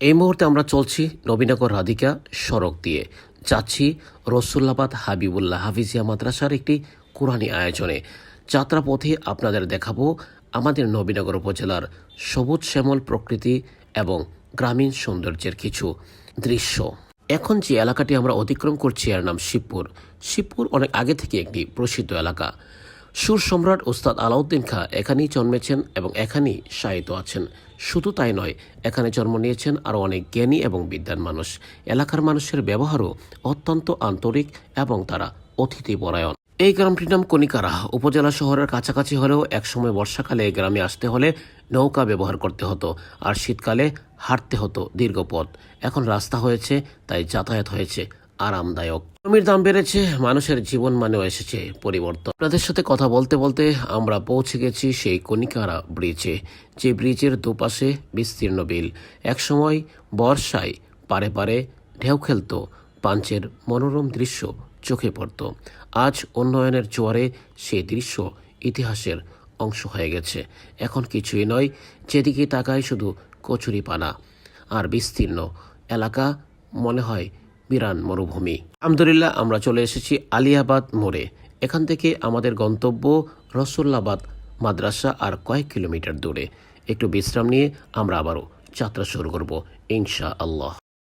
এই মুহূর্তে আমরা চলছি নবীনগর রাধিকা সড়ক দিয়ে। যাচ্ছি রসুল্লাবাদ হাবিবুল্লাহ হাফিজিয়া মাদ্রাসার একটি কোরআনী আয়োজনে। যাত্রাপথে আপনাদের দেখাবো আমাদের নবীনগর উপজেলার সবুজ শ্যামল প্রকৃতি এবং গ্রামীণ সৌন্দর্যের কিছু দৃশ্য। এখন যে এলাকাটি আমরা অতিক্রম করছি এর নাম শিবপুর। শিবপুর অনেক আগে থেকে একটি প্রসিদ্ধ এলাকা। সুর সম্রাট ওস্তাদ আলাউদ্দিন খাঁ এখানেই জন্মেছেন এবং এখানেই শায়িত আছেন। শুধু তাই নয়, এখানে জন্ম নিয়েছেন আরও অনেক জ্ঞানী এবং বিদ্যান মানুষ। এলাকার মানুষের ব্যবহারও অত্যন্ত আন্তরিক এবং তারা অতিথি পরায়ণ এই গ্রামটির নাম কনিকারা উপজেলা শহরের কাছাকাছি হলেও একসময় বর্ষাকালে এই গ্রামে আসতে হলে নৌকা ব্যবহার করতে হতো আর শীতকালে হাঁটতে হতো দীর্ঘ পথ। এখন রাস্তা হয়েছে, তাই যাতায়াত হয়েছে। আরামদায়ক জমির দাম বেড়েছে, মানুষের জীবন মানেও এসেছে পরিবর্তন। আপনাদের সাথে কথা বলতে বলতে আমরা পৌঁছে গেছি সেই কনিকারা ব্রিজে, যে ব্রিজের দুপাশে বিস্তীর্ণ বিল। একসময় বর্ষায় পারে পারে ঢেউ খেলতো, পাঞ্চের মনোরম দৃশ্য চোখে পড়ত। আজ উন্নয়নের জোয়ারে সেই দৃশ্য ইতিহাসের অংশ হয়ে গেছে। এখন কিছুই নয়, যেদিকে তাকায় শুধু কচুরি পানা আর বিস্তীর্ণ এলাকা মনে হয় বিরান মরুভূমি। আলহামদুলিল্লাহ, আমরা চলে এসেছি আলিয়াবাদ মোড়ে। এখান থেকে আমাদের গন্তব্য রসুল্লাবাদ মাদ্রাসা আর কয়েক কিলোমিটার দূরে। একটু বিশ্রাম নিয়ে আমরা আবারও যাত্রা শুরু করব ইনশা আল্লাহ